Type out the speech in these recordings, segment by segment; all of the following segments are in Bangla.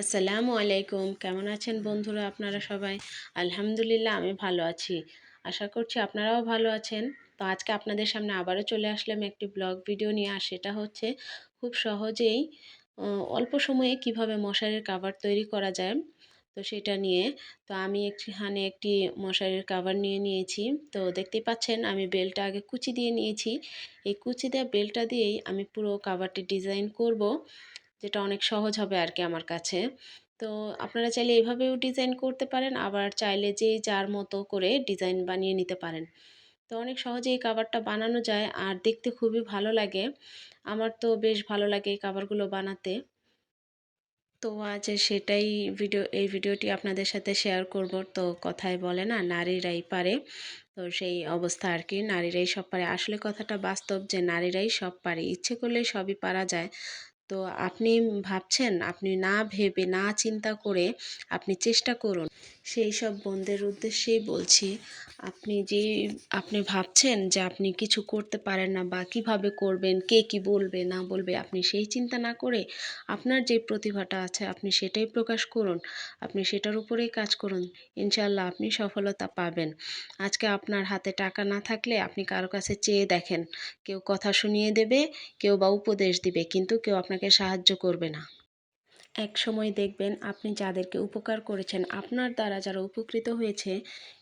আসসালামু আলাইকুম। কেমন আছেন বন্ধুরা আপনারা সবাই? আলহামদুলিল্লাহ, আমি ভালো আছি। আশা করছি আপনারাও ভালো আছেন। তো আজকে আপনাদের সামনে আবারও চলে আসলাম একটি ব্লগ ভিডিও নিয়ে, আর সেটা হচ্ছে খুব সহজেই অল্প সময়ে কীভাবে মশারির কাভার তৈরি করা যায়, তো সেটা নিয়ে। তো আমি এখানে একটি মশারির কাভার নিয়ে নিয়েছি। তো দেখতে পাচ্ছেন, আমি বেলটা আগে কুচি দিয়ে নিয়েছি। এই কুচি দেওয়া বেলটা দিয়েই আমি পুরো কাভারটি ডিজাইন করব। যেটা অনেক সহজ হবে আর কি আমার কাছে। তো আপনারা চাইলে এভাবেও ডিজাইন করতে পারেন, আবার চাইলে যে যার মতো করে ডিজাইন বানিয়ে নিতে পারেন। তো অনেক সহজে এই কাভারটা বানানো যায়, আর দেখতে খুবই ভালো লাগে। আমার তো বেশ ভালো লাগে এই কাভারগুলো বানাতে। তো আজ সেটাই ভিডিও এই ভিডিওটি আপনাদের সাথে শেয়ার করব। তো কথায় বলে না, নারীরাই পারে। তো সেই অবস্থা আর কি নারীরাই সব পারে। আসলে কথাটা বাস্তব যে, নারীরাই সব পারে। ইচ্ছে করলে সবই পারা যায়। তো আপনি ভাবছেন, আপনি না ভেবে, না চিন্তা করে আপনি চেষ্টা করুন। সেই সব বন্ধের উদ্দেশ্যেই বলছি, আপনি যে, আপনি ভাবছেন যে আপনি কিছু করতে পারেন না বা কীভাবে করবেন, কে কি বলবে, না বলবে, আপনি সেই চিন্তা না করে আপনার যে প্রতিভাটা আছে, আপনি সেটাই প্রকাশ করুন। আপনি সেটার উপরেই কাজ করুন। ইনশাল্লাহ আপনি সফলতা পাবেন। আজকে আপনার হাতে টাকা না থাকলে আপনি কারও কাছে চেয়ে দেখেন। কেউ কথা শুনিয়ে দেবে, কেউ বা উপদেশ দিবে, কিন্তু কেউ আপনাকে সাহায্য করবে না। এক সময় দেখবেন আপনি যাদেরকে উপকার করেছেন, আপনার দ্বারা যারা উপকৃত হয়েছে,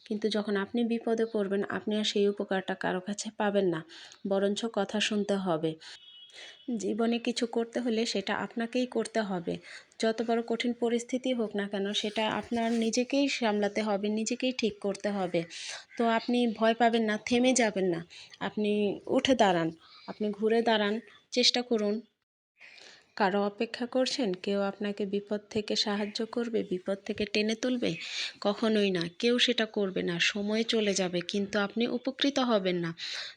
কিন্তু যখন আপনি বিপদে পড়বেন, আপনি আর সেই উপকারটা কারও কাছে পাবেন না, বরঞ্চ কথা শুনতে হবে। জীবনে কিছু করতে হলে সেটা আপনাকেই করতে হবে। যত বড় কঠিন পরিস্থিতি হোক না কেন, সেটা আপনার নিজেকেই সামলাতে হবে, নিজেকেই ঠিক করতে হবে। তো আপনি ভয় পাবেন না, থেমে যাবেন না। আপনি উঠে দাঁড়ান, আপনি ঘুরে দাঁড়ান, চেষ্টা করুন কারও অপেক্ষা করছেন, কেউ আপনাকে বিপদ থেকে সাহায্য করবে, বিপদ থেকে টেনে তুলবে? কখনোই না, কেউ সেটা করবে না, সময় চলে যাবে, কিন্তু আপনি উপকৃত হবেন না।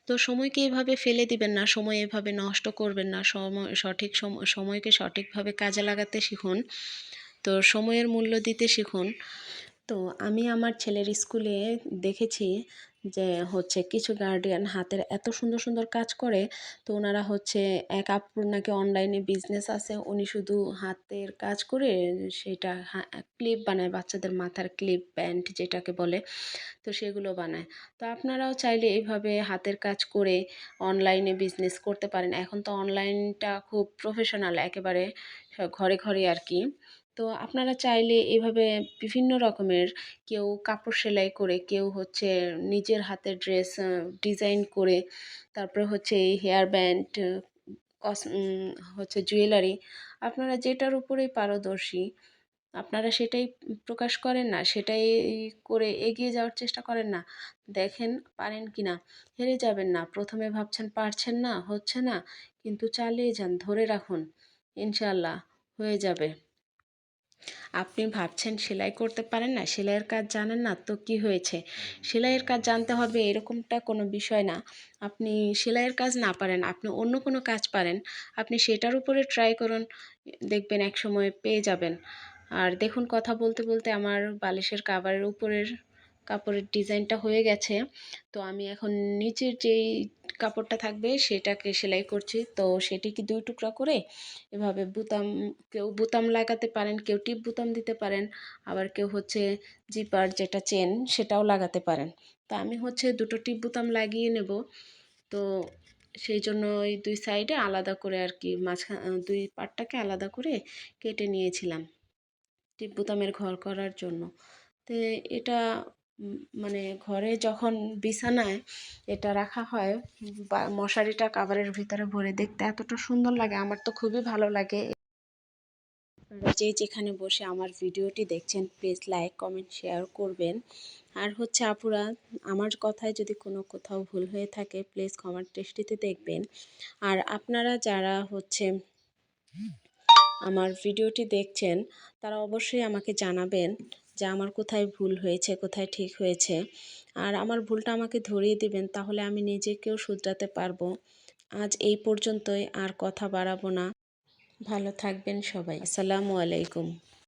তো সময়কে এভাবে ফেলে দিবেন না, সময় এভাবে নষ্ট করবেন না সময় সঠিক সময়কে সঠিকভাবে কাজে লাগাতে শিখুন। তো সময়ের মূল্য দিতে শিখুন। তো আমি আমার ছেলের স্কুলে দেখেছি যে হচ্ছে কিছু গার্ডিয়ান হাতের এত সুন্দর সুন্দর কাজ করে, তো ওনারা হচ্ছে এক আপুর নাকি অনলাইনে বিজনেস আছে, উনি শুধু হাতের কাজ করে সেটা ক্লিপ বানায়, বাচ্চাদের মাথার ক্লিপ প্যান্ট যেটাকে বলে, তো সেগুলো বানায়। তো আপনারাও চাইলে এইভাবে হাতের কাজ করে অনলাইনে বিজনেস করতে পারেন। এখন তো অনলাইনটা খুব প্রফেশনাল একেবারে ঘরে ঘরে আর কি। তো আপনারা চাইলে এভাবে বিভিন্ন রকমের কেউ কাপড় সেলাই করে, কেউ হচ্ছে নিজের হাতের ড্রেস ডিজাইন করে, তারপরে হচ্ছে এই হেয়ার ব্যান্ড কস হচ্ছে জুয়েলারি আপনারা যেটার উপরেই পারদর্শী, আপনারা সেটাই প্রকাশ করেন না, সেটাই করে এগিয়ে যাওয়ার চেষ্টা করেন না। দেখেন পারেন কি না, হেরে যাবেন না, প্রথমে ভাবছেন পারছেন না, হচ্ছে না, কিন্তু চালিয়ে যান, ধরে রাখুন ইনশাল্লাহ হয়ে যাবে। আপনি ভাবছেন সেলাই করতে পারেন না, সেলাইয়ের কাজ জানেন না, তো কি হয়েছে? সেলাইয়ের কাজ জানতে হবে এরকমটা কোনো বিষয় না। আপনি সেলাইয়ের কাজ না পারেন, আপনি অন্য কোনো কাজ পারেন, আপনি সেটার উপরে ট্রাই করুন, দেখবেন এক সময় পেয়ে যাবেন। আর দেখুন কথা বলতে বলতে আমার বালিশের কাভারের উপরের কাপড়ের ডিজাইনটা হয়ে গেছে। তো আমি এখন নিচের যেই কাপড়টা থাকবে সেটাকে সেলাই করছি। তো সেটি কি দুই টুকরা করে এভাবে বুতাম, কেউ বুতাম লাগাতে পারেন, কেউ টিপ বুতাম দিতে পারেন, আবার কেউ হচ্ছে জিপার যেটা চেন সেটাও লাগাতে পারেন। তা আমি হচ্ছে দুটো টিপ বুতাম লাগিয়ে নেব। তো সেই জন্য ওই দুই সাইডে আলাদা করে আর কি মাঝখান দুই পাটটাকে আলাদা করে কেটে নিয়েছিলাম। টিপ বুতামের ঘর করার জন্য। তো এটা মানে ঘরে যখন বিছানায় এটা রাখা হয়, বা মশারিটা কাভারের ভিতরে ভরে দেখতে এতটা সুন্দর লাগে, আমার তো খুবই ভালো লাগে। যে যেখানে বসে আমার ভিডিওটি দেখছেন প্লিজ লাইক কমেন্ট শেয়ার করবেন। আর হচ্ছে আপুরা, আমার কথায় যদি কোনো কোথাও ভুল হয়ে থাকে প্লিজ কমেন্ট টেস্টিতে দেখবেন। আর আপনারা যারা হচ্ছে আমার ভিডিওটি দেখছেন, তারা অবশ্যই আমাকে জানাবেন। যে আমার কোথায় ভুল হয়েছে, কোথায় ঠিক হয়েছে। আর আমার ভুলটা আমাকে ধরিয়ে দিবেন, তাহলে আমি নিজেকেও শুধরাতে পারব। আজ এই পর্যন্তই, আর কথা বাড়াবো না। ভালো থাকবেন সবাই। আসসালামু আলাইকুম।